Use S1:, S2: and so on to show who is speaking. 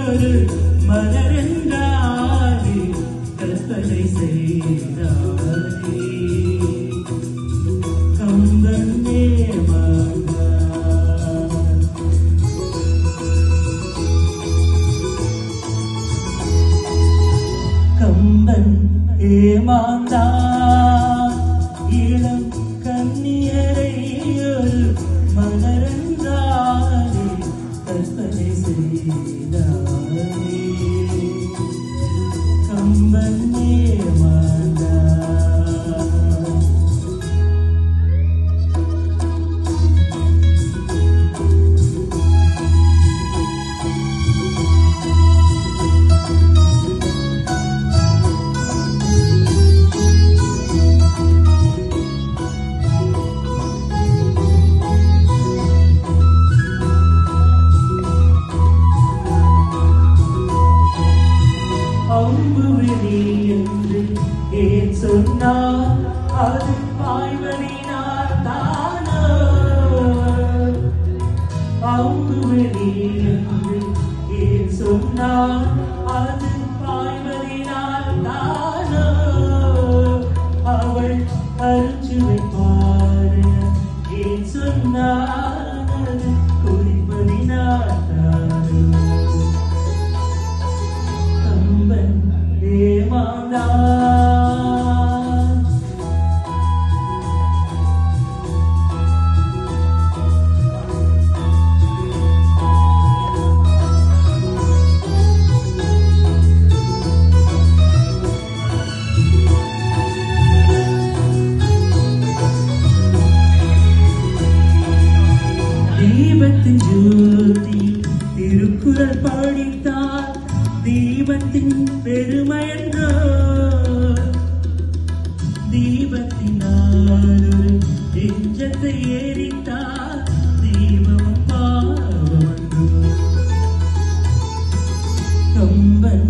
S1: ஒரு மலர்ந்தாரே கற்பனை செய்தாரே கந்தன்னே கம்பன் ஏமாந்தான் அம்பு விழி என்று ஏன் சொன்னார்? அது பாய்வனினார் தானோ? அம்பு விழி என்று ஏன் சொன்னார்? அது பாய்வனினார் தானோ? அவள் ദീപത്തിൻ പെരുമഴങ്കോ ദീപത്തിനാലൊരു ദീപം പാവമുണ്ടോ കമ്പൻ